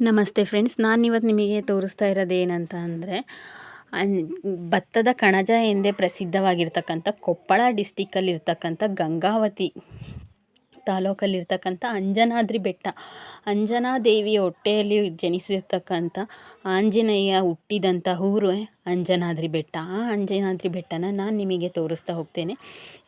ನಮಸ್ತೆ ಫ್ರೆಂಡ್ಸ್ ನಾನು ಇವತ್ತು ನಿಮಗೆ ತೋರಿಸ್ತಾ ಇರೋದು ಏನಂತ ಅಂದರೆ ಭತ್ತದ ಕಣಜ ಎಂದೇ ಪ್ರಸಿದ್ಧವಾಗಿರ್ತಕ್ಕಂಥ ಕೊಪ್ಪಳ ಡಿಸ್ಟಿಕ್ಕಲ್ಲಿರ್ತಕ್ಕಂಥ ಗಂಗಾವತಿ. ತಾಲೂಕಲ್ಲಿರ್ತಕ್ಕಂಥ ಅಂಜನಾದ್ರಿ ಬೆಟ್ಟ. ಅಂಜನಾ ದೇವಿಯ ಹೊಟ್ಟೆಯಲ್ಲಿ ಜನಿಸಿರ್ತಕ್ಕಂಥ ಆಂಜನೇಯ ಹುಟ್ಟಿದಂಥ ಊರು ಅಂಜನಾದ್ರಿ ಬೆಟ್ಟ. ಆ ಅಂಜನಾದ್ರಿ ಬೆಟ್ಟನ ನಾನು ನಿಮಗೆ ತೋರಿಸ್ತಾ ಹೋಗ್ತೇನೆ.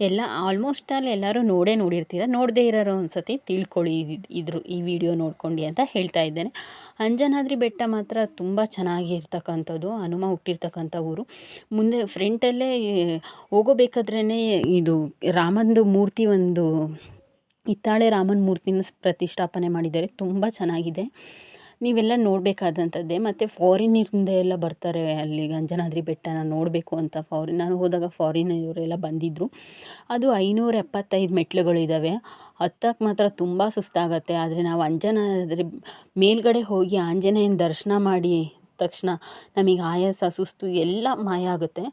ಎಲ್ಲ ಆಲ್ಮೋಸ್ಟ್ ಆಲ್ ಎಲ್ಲರೂ ನೋಡೇ ನೋಡಿರ್ತೀರ, ನೋಡದೇ ಇರೋರು ಒಂದು ಸತಿ ತಿಳ್ಕೊಳ್ಳಿ ಇದ್ರು, ಈ ವಿಡಿಯೋ ನೋಡ್ಕೊಂಡು ಅಂತ ಹೇಳ್ತಾ ಇದ್ದೇನೆ. ಅಂಜನಾದ್ರಿ ಬೆಟ್ಟ ಮಾತ್ರ ತುಂಬ ಚೆನ್ನಾಗಿರ್ತಕ್ಕಂಥದ್ದು, ಹನುಮ ಹುಟ್ಟಿರ್ತಕ್ಕಂಥ ಊರು. ಮುಂದೆ ಫ್ರಂಟಲ್ಲೇ ಹೋಗೋಬೇಕಾದ್ರೇ ಇದು ರಾಮಂದು ಮೂರ್ತಿ ಒಂದು ಹಿತ್ತಾಳೆ ರಾಮನ ಮೂರ್ತಿನ ಪ್ರತಿಷ್ಠಾಪನೆ ಮಾಡಿದ್ದಾರೆ. ತುಂಬ ಚೆನ್ನಾಗಿದೆ. ನೀವೆಲ್ಲ ನೋಡಬೇಕಾದಂಥದ್ದೇ. ಮತ್ತು ಫಾರಿನಿಂದ ಎಲ್ಲ ಬರ್ತಾರೆ ಅಲ್ಲಿ ಅಂಜನಾದ್ರಿ ಬೆಟ್ಟನ ನೋಡಬೇಕು ಅಂತ ಫಾರಿನ್ ನಾನು ಹೋದಾಗ ಫಾರಿನವರೆಲ್ಲ ಬಂದಿದ್ದರು ಅದು ಐನೂರ ಎಪ್ಪತ್ತೈದು ಮೆಟ್ಲುಗಳಿದ್ದಾವೆ ಹತ್ತಕ್ಕೆ ಮಾತ್ರ ತುಂಬ ಸುಸ್ತಾಗತ್ತೆ. ಆದರೆ ನಾವು ಅಂಜನಾದ್ರಿ ಮೇಲ್ಗಡೆ ಹೋಗಿ ಆಂಜನೇಯನ ದರ್ಶನ ಮಾಡಿ ತಕ್ಷಣ ನಮಗೆ ಆಯಾಸ, ಸುಸ್ತು ಎಲ್ಲ ಮಾಯ ಆಗುತ್ತೆ.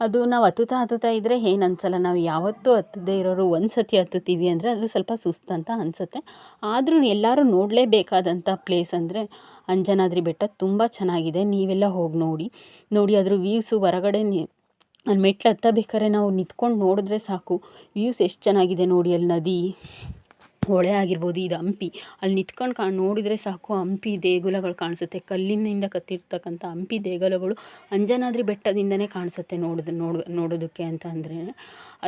ಅದು ನಾವು ಹತ್ತುತ್ತಾ ಹತ್ತುತ್ತಾ ಇದ್ದರೆ ಏನು ಅನ್ಸಲ್ಲ ನಾವು ಯಾವತ್ತೂ ಹತ್ತದೇ ಇರೋರು ಒಂದು ಸತಿ ಹತ್ತುತ್ತೀವಿ ಅಂದರೆ ಅದು ಸ್ವಲ್ಪ ಸುಸ್ತು ಸುಸ್ತಂತ ಅನಿಸುತ್ತೆ. ಆದರೂ ಎಲ್ಲರೂ ನೋಡಲೇಬೇಕಾದಂಥ ಪ್ಲೇಸ್ ಅಂದರೆ ಅಂಜನಾದ್ರಿ ಬೆಟ್ಟ ತುಂಬ ಚೆನ್ನಾಗಿದೆ. ನೀವೆಲ್ಲ ಹೋಗಿ ನೋಡಿ. ನೋಡಿ ಅದ್ರ ವ್ಯೂಸು ಹೊರಗಡೆ ಅಲ್ಲಿ ಮೆಟ್ಲು ಹತ್ತಬೇಕಾದ್ರೆ ನಾವು ನಿಂತ್ಕೊಂಡು ನೋಡಿದ್ರೆ ಸಾಕು. ವ್ಯೂಸ್ ಎಷ್ಟು ಚೆನ್ನಾಗಿದೆ ನೋಡಿ ಅಲ್ಲಿ ನದಿ. ಹೊಳೆ ಆಗಿರ್ಬೋದು, ಇದು ಹಂಪಿ. ಅಲ್ಲಿ ನಿಂತ್ಕೊಂಡು ಕಾಣ್ ನೋಡಿದರೆ ಸಾಕು ಹಂಪಿ ದೇಗುಲಗಳು ಕಾಣಿಸುತ್ತೆ. ಕಲ್ಲಿನಿಂದ ಕತ್ತಿರ್ತಕ್ಕಂಥ ಹಂಪಿ ದೇಗುಲಗಳು ಅಂಜನಾದ್ರಿ ಬೆಟ್ಟದಿಂದನೇ ಕಾಣಿಸುತ್ತೆ ನೋಡೋದು, ನೋಡ, ನೋಡೋದಕ್ಕೆ ಅಂತ ಅಂದರೆ.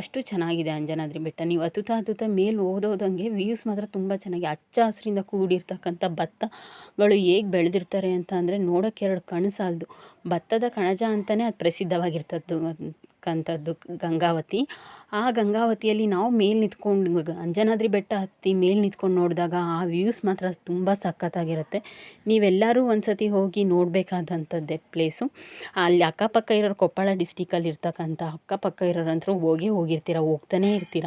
ಅಷ್ಟು ಚೆನ್ನಾಗಿದೆ ಅಂಜನಾದ್ರಿ ಬೆಟ್ಟ. ನೀವು ಹತ್ತುತ್ತಾ ಹತ್ತುತ್ತಾ ಮೇಲೆ ಓದೋದಂಗೆ ವ್ಯೂಸ್ ಮಾತ್ರ ತುಂಬ ಚೆನ್ನಾಗಿ ಹಚ್ಚ ಹಸಿರಿಂದ ಕೂಡಿರ್ತಕ್ಕಂಥ ಭತ್ತಗಳು ಹೇಗೆ ಬೆಳೆದಿರ್ತಾರೆ ಅಂತ ಅಂದರೆ ನೋಡೋಕ್ಕೆ ಎರಡು ಕಣ್ಣು ಸಾಲದು. ಭತ್ತದ ಕಣಜ ಅಂತಲೇ ಅದು ಪ್ರಸಿದ್ಧವಾಗಿರ್ತದ್ದು ಕಂಥದ್ದು ಗಂಗಾವತಿ. ಆ ಗಂಗಾವತಿಯಲ್ಲಿ ನಾವು ಮೇಲೆ ನಿಂತ್ಕೊಂಡು ಅಂಜನಾದ್ರಿ ಬೆಟ್ಟ ಹತ್ತಿ ಮೇಲೆ ನಿಂತ್ಕೊಂಡು ನೋಡಿದಾಗ ಆ ವ್ಯೂಸ್ ಮಾತ್ರ ತುಂಬ ಸಖತ್ತಾಗಿರುತ್ತೆ. ನೀವೆಲ್ಲರೂ ಒಂದು ಸತಿ ಹೋಗಿ ನೋಡಬೇಕಾದಂಥದ್ದೇ ಪ್ಲೇಸು ಅಲ್ಲಿ ಅಕ್ಕಪಕ್ಕ ಇರೋರು ಕೊಪ್ಪಳ ಡಿಸ್ಟಿಕಲ್ಲಿ ಇರ್ತಕ್ಕಂಥ ಅಕ್ಕಪಕ್ಕ ಇರೋರಂತರೂ ಹೋಗಿ ಹೋಗಿರ್ತೀರ, ಹೋಗ್ತಾನೇ ಇರ್ತೀರ.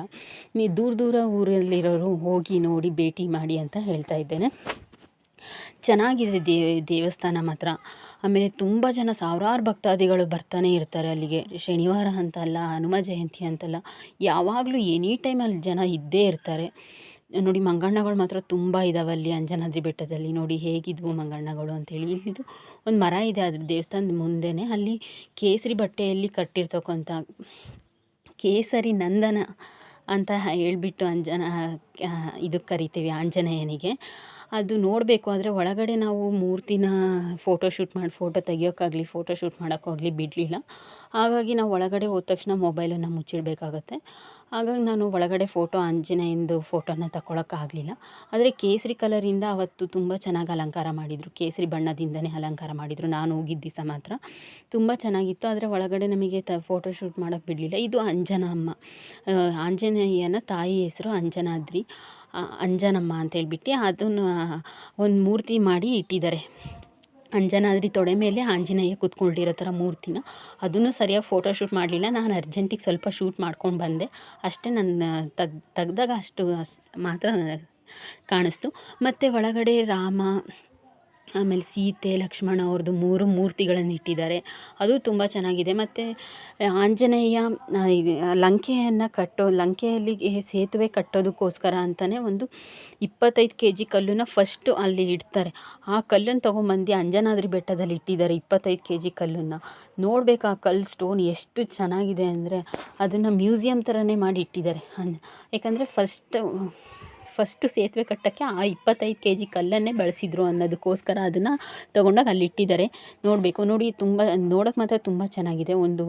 ನೀ ದೂರ ದೂರ ಊರಲ್ಲಿರೋರು ಹೋಗಿ ನೋಡಿ ಭೇಟಿ ಮಾಡಿ ಅಂತ ಹೇಳ್ತಾ ಇದ್ದೇನೆ. ಚೆನ್ನಾಗಿದೆ ದೇವಸ್ಥಾನ ಮಾತ್ರ. ಆಮೇಲೆ ತುಂಬ ಜನ ಸಾವಿರಾರು ಭಕ್ತಾದಿಗಳು ಬರ್ತಾನೆ ಇರ್ತಾರೆ ಅಲ್ಲಿಗೆ. ಶನಿವಾರ ಅಂತಲ್ಲ, ಹನುಮ ಜಯಂತಿ ಅಂತಲ್ಲ, ಯಾವಾಗಲೂ ಎನಿ ಟೈಮಲ್ಲಿ ಜನ ಇದ್ದೇ ಇರ್ತಾರೆ. ನೋಡಿ, ಮಂಗಣ್ಣಗಳು ಮಾತ್ರ ತುಂಬ ಇದಾವೆ ಅಲ್ಲಿ ಅಂಜನಾದ್ರಿ ಬೆಟ್ಟದಲ್ಲಿ. ನೋಡಿ, ಹೇಗಿದ್ವು ಮಂಗಣ್ಣಗಳು ಅಂತೇಳಿ. ಇಲ್ಲಿದು ಒಂದು ಮರ ಇದೆ ಅದ್ರ ದೇವಸ್ಥಾನದ ಮುಂದೆನೇ. ಅಲ್ಲಿ ಕೇಸರಿ ಬಟ್ಟೆಯಲ್ಲಿ ಕಟ್ಟಿರ್ತಕ್ಕಂಥ ಕೇಸರಿ ನಂದನ ಅಂತ ಹೇಳ್ಬಿಟ್ಟು ಅಂಜನ ಇದಕ್ಕೆ ಕರಿತೀವಿ ಆಂಜನೇಯನಿಗೆ. ಅದು ನೋಡಬೇಕು, ಆದರೆ ಒಳಗಡೆ ನಾವು ಮೂರ್ತಿನ ಫೋಟೋ ಶೂಟ್ ಮಾಡಿ ಫೋಟೋ ತೆಗಿಯೋಕ್ಕಾಗಲಿ ಫೋಟೋ ಶೂಟ್ ಮಾಡೋಕ್ಕಾಗಲಿ ಬಿಡಲಿಲ್ಲ. ಹಾಗಾಗಿ ನಾವು ಒಳಗಡೆ ಹೋದ ತಕ್ಷಣ ಮೊಬೈಲನ್ನು ಮುಚ್ಚಿಡಬೇಕಾಗತ್ತೆ. ಹಾಗಾಗಿ ನಾನು ಒಳಗಡೆ ಫೋಟೋ ಆಂಜನೇಯಂದು ಫೋಟೋನ ತಗೊಳಕ್ಕಾಗಲಿಲ್ಲ ಆದರೆ ಕೇಸರಿ ಕಲರಿಂದ ಅವತ್ತು ತುಂಬ ಚೆನ್ನಾಗಿ ಅಲಂಕಾರ ಮಾಡಿದರು. ಕೇಸರಿ ಬಣ್ಣದಿಂದನೇ ಅಲಂಕಾರ ಮಾಡಿದರು. ನಾನು ಹೋಗಿದ್ದ ದಿವಸ ಮಾತ್ರ ತುಂಬ ಚೆನ್ನಾಗಿತ್ತು. ಆದರೆ ಒಳಗಡೆ ನಮಗೆ ತ ಫೋಟೋ ಶೂಟ್ ಮಾಡೋಕ್ಕೆ ಬಿಡಲಿಲ್ಲ. ಇದು ಅಂಜನಮ್ಮ ಆಂಜನೇಯನ ತಾಯಿ ಹೆಸರು ಅಂಜನಾದ್ರಿ. ಅಂಜನಮ್ಮ ಅಂತೇಳ್ಬಿಟ್ಟು ಅದನ್ನು ಒಂದು ಮೂರ್ತಿ ಮಾಡಿ ಇಟ್ಟಿದ್ದಾರೆ. ಅಂಜನಾದ್ರಿ ತೊಡೆ ಮೇಲೆ ಆಂಜನೇಯ ಕೂತ್ಕೊಂಡಿರೋ ಥರ ಮೂರ್ತಿನ. ಅದನ್ನು ಸರಿಯಾಗಿ ಫೋಟೋ ಶೂಟ್ ಮಾಡಲಿಲ್ಲ. ನಾನು ಅರ್ಜೆಂಟಿಗೆ ಸ್ವಲ್ಪ ಶೂಟ್ ಮಾಡ್ಕೊಂಡು ಬಂದೆ. ಅಷ್ಟೇ ನನ್ನ ತಗ್, ತೆಗ್ದಾಗ ಅಷ್ಟು ಮಾತ್ರ ಕಾಣಿಸ್ತು. ಮತ್ತು ಒಳಗಡೆ ರಾಮ ಆಮೇಲೆ ಸೀತೆ, ಲಕ್ಷ್ಮಣ ಅವ್ರದ್ದು ಮೂರು ಮೂರ್ತಿಗಳನ್ನು ಇಟ್ಟಿದ್ದಾರೆ. ಅದು ತುಂಬ ಚೆನ್ನಾಗಿದೆ. ಮತ್ತು ಆಂಜನೇಯ ಲಂಕೆಯನ್ನು ಕಟ್ಟೋ, ಲಂಕೆಯಲ್ಲಿ ಸೇತುವೆ ಕಟ್ಟೋದಕ್ಕೋಸ್ಕರ ಅಂತಲೇ ಒಂದು ಇಪ್ಪತ್ತೈದು ಕೆ ಜಿ ಕಲ್ಲನ್ನ ಫಸ್ಟು ಅಲ್ಲಿ ಇಡ್ತಾರೆ. ಆ ಕಲ್ಲನ್ನು ತೊಗೊಂಬಂದು ಅಂಜನಾದ್ರಿ ಬೆಟ್ಟದಲ್ಲಿ ಇಟ್ಟಿದ್ದಾರೆ ಇಪ್ಪತ್ತೈದು ಕೆ ಜಿ ಕಲ್ಲನ್ನು. ನೋಡ್ಬೇಕು ಆ ಕಲ್ಲು ಸ್ಟೋನ್ ಎಷ್ಟು ಚೆನ್ನಾಗಿದೆ ಅಂದರೆ ಅದನ್ನು ಮ್ಯೂಸಿಯಮ್ ಥರನೇ ಮಾಡಿ ಇಟ್ಟಿದ್ದಾರೆ. ಯಾಕಂದರೆ ಫಸ್ಟ್ ಫಸ್ಟು ಸೇತುವೆ ಕಟ್ಟೋಕ್ಕೆ ಆ ಇಪ್ಪತ್ತೈದು ಕೆ ಜಿ ಕಲ್ಲನ್ನೇ ಬಳಸಿದ್ರು ಅನ್ನೋದಕ್ಕೋಸ್ಕರ ಅದನ್ನು ತೊಗೊಂಡಾಗ ಅಲ್ಲಿ ಇಟ್ಟಿದ್ದಾರೆ. ನೋಡಬೇಕು, ನೋಡಿ ತುಂಬ ನೋಡೋಕ್ಕೆ ಮಾತ್ರ ತುಂಬ ಚೆನ್ನಾಗಿದೆ. ಒಂದು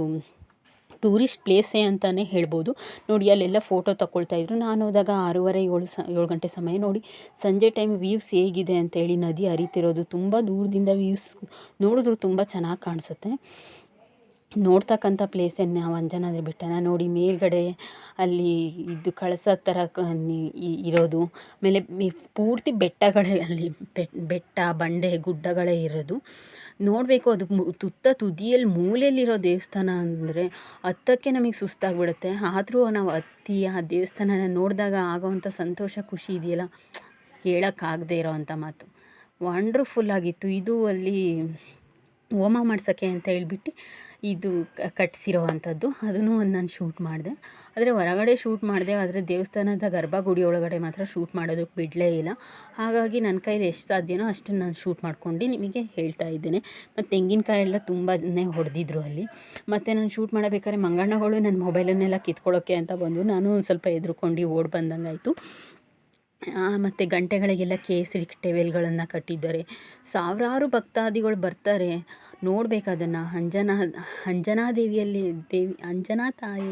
ಟೂರಿಸ್ಟ್ ಪ್ಲೇಸೇ ಅಂತಲೇ ಹೇಳ್ಬೋದು. ನೋಡಿ, ಅಲ್ಲೆಲ್ಲ ಫೋಟೋ ತಗೊಳ್ತಾಯಿದ್ರು ನಾನು ಹೋದಾಗ ಆರೂವರೆ, ಏಳು ಸ, ಏಳು ಗಂಟೆ ಸಮಯ ನೋಡಿ, ಸಂಜೆ ಟೈಮ್ ವ್ಯೂವ್ಸ್ ಹೇಗಿದೆ ಅಂತೇಳಿ ನದಿ ಹರಿತಿರೋದು, ತುಂಬ ದೂರದಿಂದ ವ್ಯೂವ್ಸ್ ನೋಡಿದ್ರು ತುಂಬ ಚೆನ್ನಾಗಿ ಕಾಣಿಸುತ್ತೆ. ನೋಡ್ತಕ್ಕಂಥ ಪ್ಲೇಸೇ ನಾವು ಅಂಜನಾದ್ರಿ ಬೆಟ್ಟನ ನೋಡಿ ಮೇಲ್ಗಡೆ ಅಲ್ಲಿ ಇದು ಕಳಸ ಥರ ಇರೋದು. ಆಮೇಲೆ ಪೂರ್ತಿ ಬೆಟ್ಟಗಳೇ ಅಲ್ಲಿ ಬೆಟ್ಟ, ಬಂಡೆ, ಗುಡ್ಡಗಳೇ ಇರೋದು. ನೋಡಬೇಕು ಅದು ತುತ್ತ ತುದಿಯಲ್ಲಿ ಮೂಲೆಯಲ್ಲಿರೋ ದೇವಸ್ಥಾನ ಅಂದರೆ ಹತ್ತಕ್ಕೆ ನಮಗೆ ಸುಸ್ತಾಗಿಬಿಡುತ್ತೆ. ಆದರೂ ನಾವು ಹತ್ತಿ ಆ ದೇವಸ್ಥಾನನ ನೋಡಿದಾಗ ಆಗೋವಂಥ ಸಂತೋಷ, ಖುಷಿ ಇದೆಯಲ್ಲ? ಹೇಳೋಕ್ಕಾಗದೇ ಇರೋವಂಥ ಮಾತು. ವಂಡ್ರ್ಫುಲ್ ಆಗಿತ್ತು. ಇದು ಅಲ್ಲಿ ಹೋಮ ಮಾಡ್ಸೋಕ್ಕೆ ಅಂತ ಹೇಳ್ಬಿಟ್ಟು ಇದು ಕಟ್ಸಿರೋ ಅಂಥದ್ದು. ಅದನ್ನು ಒಂದು ನಾನು ಶೂಟ್ ಮಾಡಿದೆ. ಆದರೆ ಹೊರಗಡೆ ಶೂಟ್ ಮಾಡಿದೆ, ಆದರೆ ದೇವಸ್ಥಾನದ ಗರ್ಭಗುಡಿ ಒಳಗಡೆ ಮಾತ್ರ ಶೂಟ್ ಮಾಡೋದಕ್ಕೆ ಬಿಡಲೇ ಇಲ್ಲ. ಹಾಗಾಗಿ ನನ್ನ ಕೈಲಿ ಎಷ್ಟು ಸಾಧ್ಯನೋ ಅಷ್ಟನ್ನು ನಾನು ಶೂಟ್ ಮಾಡ್ಕೊಂಡು ನಿಮಗೆ ಹೇಳ್ತಾ ಇದ್ದೇನೆ. ಮತ್ತು ತೆಂಗಿನಕಾಯಿ ಎಲ್ಲ ತುಂಬನೇ ಹೊಡೆದಿದ್ರು ಅಲ್ಲಿ. ಮತ್ತು ನಾನು ಶೂಟ್ ಮಾಡಬೇಕಾದ್ರೆ ಮಂಗಣ್ಣಗಳು ನನ್ನ ಮೊಬೈಲನ್ನೆಲ್ಲ ಕಿತ್ಕೊಳ್ಳೋಕ್ಕೆ ಅಂತ ಬಂದು ನಾನು ಒಂದು ಸ್ವಲ್ಪ ಎದುರುಕೊಂಡು ಓಡಿ ಬಂದಂಗಾಯಿತು. ಮತ್ತು ಗಂಟೆಗಳಿಗೆಲ್ಲ ಕೇಸರಿ ಟೇವೆಲ್ಗಳನ್ನು ಕಟ್ಟಿದ್ದಾರೆ. ಸಾವಿರಾರು ಭಕ್ತಾದಿಗಳು ಬರ್ತಾರೆ. ನೋಡ್ಬೇಕು ಅದನ್ನು. ಅಂಜನಾ ಅಂಜನಾದೇವಿಯಲ್ಲಿ ದೇವಿ, ಅಂಜನಾ ತಾಯಿ